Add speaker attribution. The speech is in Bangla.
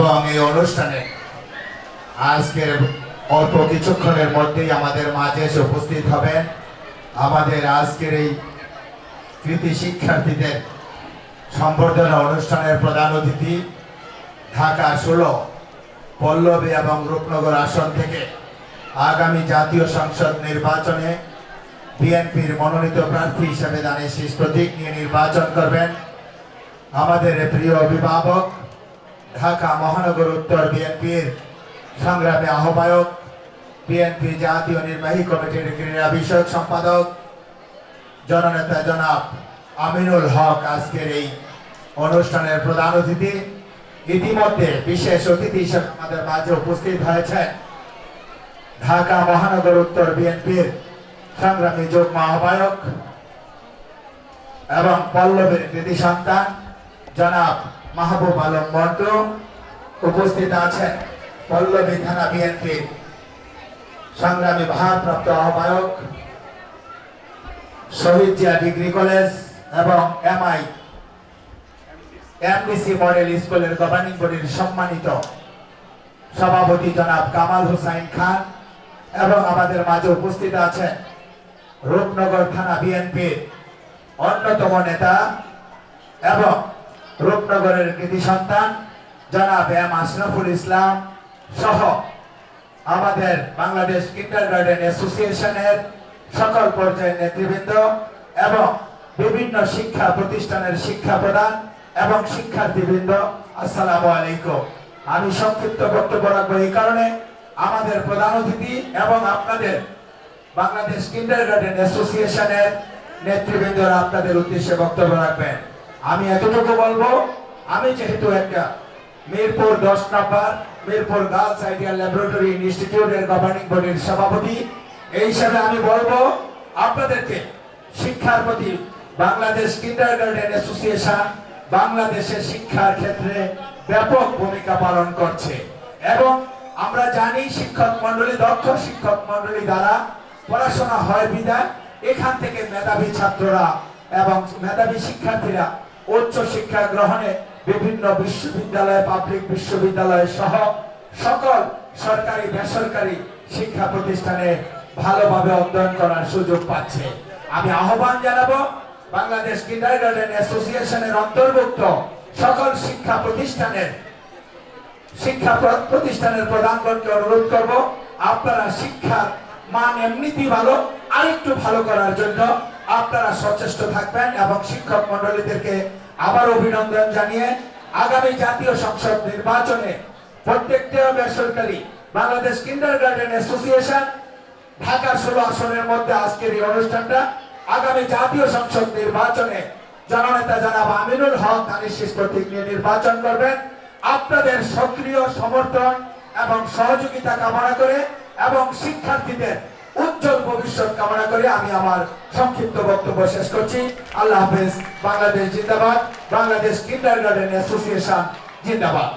Speaker 1: এবং এই অনুষ্ঠানে আজকের অল্প কিছুক্ষণের মধ্যেই আমাদের মাঝে এসে উপস্থিত হবেন আমাদের আজকের এই কৃতি শিক্ষার্থীদের সম্বর্ধনা অনুষ্ঠানের প্রধান অতিথি ঢাকা ষোলো পল্লবী এবং রূপনগর আসন থেকে আগামী জাতীয় সংসদ নির্বাচনে বিএনপির মনোনীত প্রার্থী হিসেবে দানের শীষ প্রতীক নিয়ে নির্বাচন করবেন আমাদের প্রিয় অভিভাবক ঢাকা মহানগর উত্তর বিএনপির সংগ্রামে আহ্বায়ক বিএনপি জাতীয় নির্বাহী কমিটির ক্রীড়া বিষয়ক সম্পাদক জননেতা জনাব আমিনুল হক আজকের এই অনুষ্ঠানের প্রধান অতিথি ইতিমধ্যে বিশেষ অতিথি হিসেবে আমাদের মাঝে উপস্থিত হয়েছেন ঢাকা মহানগর উত্তর বিএনপির সংগ্রামী যুগ্ম আহ্বায়ক এবং পল্লবীর কৃতি সন্তান জনাব মাহবুব আলম মন্ড উপস্থিত আছেন পল্লবী থানা বিএনপির সংগ্রামী ভারপ্রাপ্ত আহ্বায়ক শহীদ জিয়া ডিগ্রি কলেজ এবং এমআই এমবিসি মডেল স্কুলের গভর্নিং বডির সম্মানিত সভাপতি জনাব কামাল হোসাইন খান এবং আমাদের মাঝে উপস্থিত আছেন রূপনগর থানা বিএনপির অন্যতম নেতা এবং রূপনগরের কৃতি সন্তান জনাব এম আশরাফুল ইসলাম সহ আমাদের বাংলাদেশ কিন্ডার গার্ডেন অ্যাসোসিয়েশনের সকল পর্যায়ের নেতৃবৃন্দ এবং বিভিন্ন শিক্ষা প্রতিষ্ঠানের শিক্ষা প্রদান এবং শিক্ষার্থীবৃন্দ আসসালামু আলাইকুম আমি সংক্ষিপ্ত বক্তব্য রাখবো এই কারণে আমাদের প্রধান অতিথি এবং আপনাদের বাংলাদেশ কিন্ডার গার্ডেন অ্যাসোসিয়েশনের নেতৃবৃন্দরা আপনাদের উদ্দেশ্যে বক্তব্য রাখবেন আমি এতটুকু বলবো আমি যেহেতু একটা মিরপুর দশ number Mirpur girls ideal laboratory ইনস্টিটিউটের গভর্নিং বোর্ডের সভাপতি এই হিসাবে আমি বলবো আপনাদেরকে শিক্ষার প্রতি বাংলাদেশ কিন্ডার গার্ডেন অ্যাসোসিয়েশন বাংলাদেশের শিক্ষার ক্ষেত্রে ব্যাপক ভূমিকা পালন করছে এবং আমরা জানি শিক্ষক মন্ডলী দক্ষ শিক্ষক মন্ডলী দ্বারা পড়াশোনা হয় বিদায় এখান থেকে মেধাবী ছাত্ররা এবং মেধাবী শিক্ষার্থীরা উচ্চ শিক্ষা গ্রহণে বিভিন্ন বিশ্ববিদ্যালয় পাবলিক বিশ্ববিদ্যালয় সহ সকল সরকারি বেসরকারি শিক্ষা প্রতিষ্ঠানে ভালোভাবে অধ্যয়ন করার সুযোগ পাচ্ছে আমি আহ্বান জানাব বাংলাদেশ কিন্ডারগার্ডেন অ্যাসোসিয়েশনের অন্তর্ভুক্ত সকল শিক্ষা প্রতিষ্ঠানের শিক্ষা প্রতিষ্ঠানের প্রধানগণকে অনুরোধ করব আপনারা শিক্ষার মান এমনিতেই ভালো আরেকটু ভালো করার জন্য আপনারা সচেষ্ট থাকবেন এবং শিক্ষক মন্ডলীদেরকে আবার অভিনন্দন জানিয়ে আগামী জাতীয় সংসদ নির্বাচনে প্রত্যেকটা বেসরকারি Bangladesh kindergarten association Dhaka ষোলো আসনের মধ্যে আজকের এই অনুষ্ঠানটা আগামী জাতীয় সংসদ নির্বাচনে জননেতা জানাব আমিনুল হক ধানিশিস কর্তৃক নিয়ে নির্বাচন করবেন আপনাদের সক্রিয় সমর্থন এবং সহযোগিতা কামনা করে এবং শিক্ষার্থীদের উজ্জ্বল ভবিষ্যৎ কামনা করে আমি আমার সংক্ষিপ্ত বক্তব্য শেষ করছি আল্লাহ হাফেজ বাংলাদেশ জিন্দাবাদ বাংলাদেশ কিন্ডার গার্ডেন অ্যাসোসিয়েশন জিন্দাবাদ